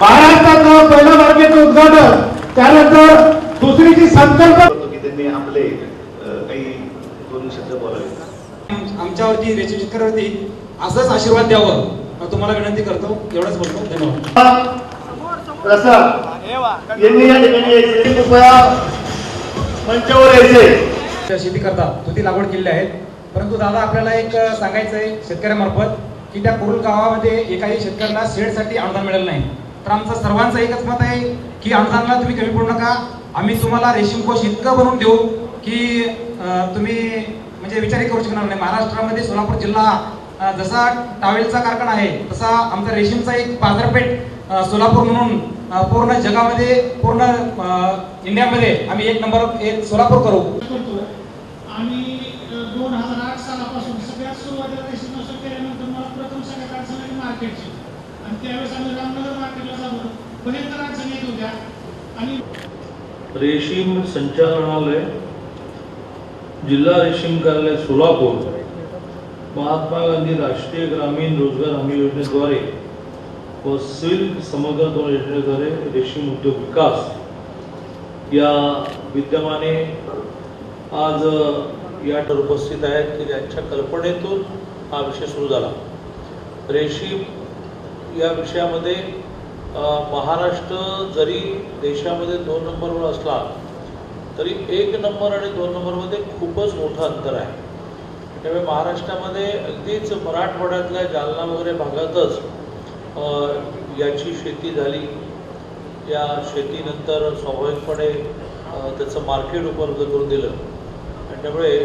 महाराष्ट्राचं पहिल्या मार्गेचं उद्घाटन त्यानंतर दुसरीची संकल्प त्यांनी आपले काही दोन शब्द बोलावे. आमच्यावरती रेशीम शेतकऱ्यावरती असंच आशीर्वाद द्यावं. तुम्हाला विनंती करतो एवढंच बोलतो. धन्यवाद. प्रसाद यांनी या ठिकाणी यायचे. कृपया मंचावर यायचे. शेती करतात तुती लागवड केलेली आहेत परंतु दादा आपल्याला एक सांगायचं आहे शेतकऱ्यामार्फत की त्या कुरुल गावामध्ये एकाही शेतकऱ्याला शेडसाठी अनुदान मिळालं नाही. तर आमचं सर्वांचं एकच मत आहे की अनुदानाला तुम्ही कमी पडू नका. आम्ही तुम्हाला रेशीम कोष इतकं बनवून देऊ की तुम्ही म्हणजे विचारही करू शकणार नाही. महाराष्ट्रामध्ये सोलापूर जिल्हा जसा टावेलचा कारखाना आहे तसा आमचा रेशीमचा एक बाजारपेठ सोलापूर म्हणून पूर्ण जगामध्ये पूर्ण इंडियामध्ये आम्ही एक नंबर एक सोलापूर करू. आणि दोन हजार आठ सालापासून सगळ्यात सुरुवातीला रेशीम नष्ट केल्यानंतर मला प्रथम सगळ्यात अडचण आली मार्केटची. आणि त्यावेळेस आम्ही रामनगर मार्केटला भयंकर अडचणी येत होत्या. आणि रेशीम संचालनालय जिल्हा रेशीम कार्यालय सोलापूर महात्मा गांधी राष्ट्रीय ग्रामीण रोजगार हमी योजनेद्वारे व सिल्क समग्र दोन योजनेद्वारे रेशीम उद्योग विकास. या विद्यमाने आज या उपस्थित आहेत की त्यांच्या कल्पनेतून हा विषय सुरू झाला. रेशीम या विषयामध्ये महाराष्ट्र जरी देशामध्ये दोन नंबरवर असला तरी एक नंबर आणि दोन नंबरमध्ये खूपच मोठं अंतर आहे. त्यामुळे महाराष्ट्रामध्ये अगदीच मराठवाड्यातल्या जालना वगैरे भागातच याची शेती झाली. या शेतीनंतर स्वाभाविकपणे त्याचं मार्केट उपलब्ध करून दिलं. आणि त्यामुळे